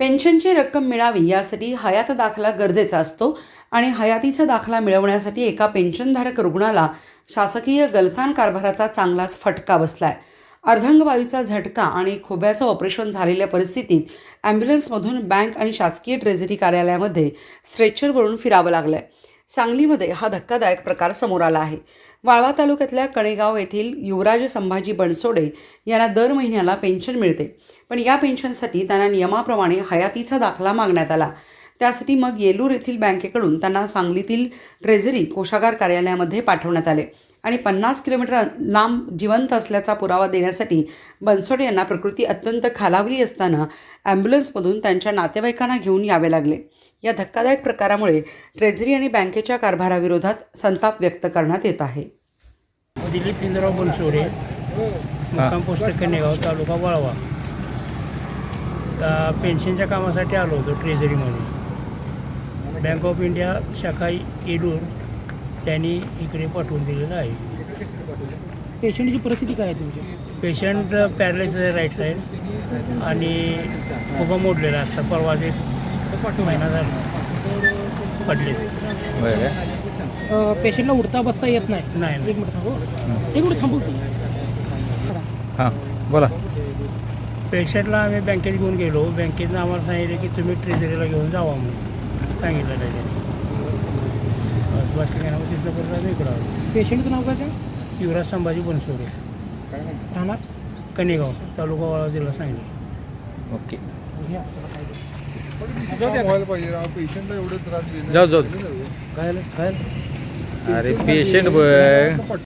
पेन्शनची रक्कम मिळावी यासाठी हयात दाखला गरजेचा असतो आणि हयातीचा दाखला मिळवण्यासाठी एका पेन्शनधारक रुग्णाला शासकीय गलथान कारभाराचा चांगलाच फटका बसलाय. अर्धंगवायूचा झटका आणि खोब्याचं ऑपरेशन झालेल्या परिस्थितीत ॲम्ब्युलन्समधून बँक आणि शासकीय ट्रेझरी कार्यालयामध्ये स्ट्रेचरवरून फिरावं लागलं आहे सांगलीमध्ये हा धक्कादायक प्रकार समोर आला आहे. वाळवा तालुक्यातल्या कणेगाव येथील युवराज संभाजी बनसोडे यांना दर महिन्याला पेन्शन मिळते. पण या पेन्शनसाठी त्यांना नियमाप्रमाणे हयातीचा दाखला मागण्यात आला. त्यासाठी मग येलूर येथील बँकेकडून त्यांना सांगलीतील ट्रेझरी कोषागार कार्यालयामध्ये पाठवण्यात आले. आणि पन्नास किलोमीटर लांब जिवंत असल्याचा पुरावा देण्यासाठी बनसोडे यांना प्रकृती अत्यंत खालावली असताना ॲम्ब्युलन्समधून त्यांच्या नातेवाईकांना घेऊन यावे लागले. या धक्कादायक प्रकारामुळे ट्रेझरी आणि बँकेच्या कारभाराविरोधात संताप व्यक्त करण्यात येत आहे. दिलीप इंद्रराव बनसोडे मुक्काम पोस्ट कन्हेगाव तालुका वळवा. पेन्शनच्या कामासाठी आलो होतो ट्रेझरीमध्ये. बँक ऑफ इंडिया शाखा येलूर त्यांनी इकडे पाठवून दिलेलं आहे. पेशंटची परिस्थिती काय आहे तुमची? पेशंट पॅरालाइज आहे राईट साईड आणि खूप मोडलेला असता परवा ते महिना झाला. पडले पेशंटला उठता बसता येत नाही. नाही. एक मिनिट थांबू. एक मिनिट थांबू की. हां बोला. पेशंटला आम्ही बँकेत घेऊन गेलो. बँकेतनं आम्हाला सांगितलं की तुम्ही ट्रेझरीला घेऊन जावा म्हणून. सांगितलं त्याच्याने बस बसले ना तिथलं परत आम्ही इकडं आलो. पेशंटचं नाव काय काय युवराज संभाजी बनसोडे. राहणार कनेगाव तालुका वाळा जिल्हा सांगली. ओके. व्हायला पाहिजे राव पेशंटला एवढे त्रास देणं जाऊ जाऊ. काय काय अरे पेशंट बघ.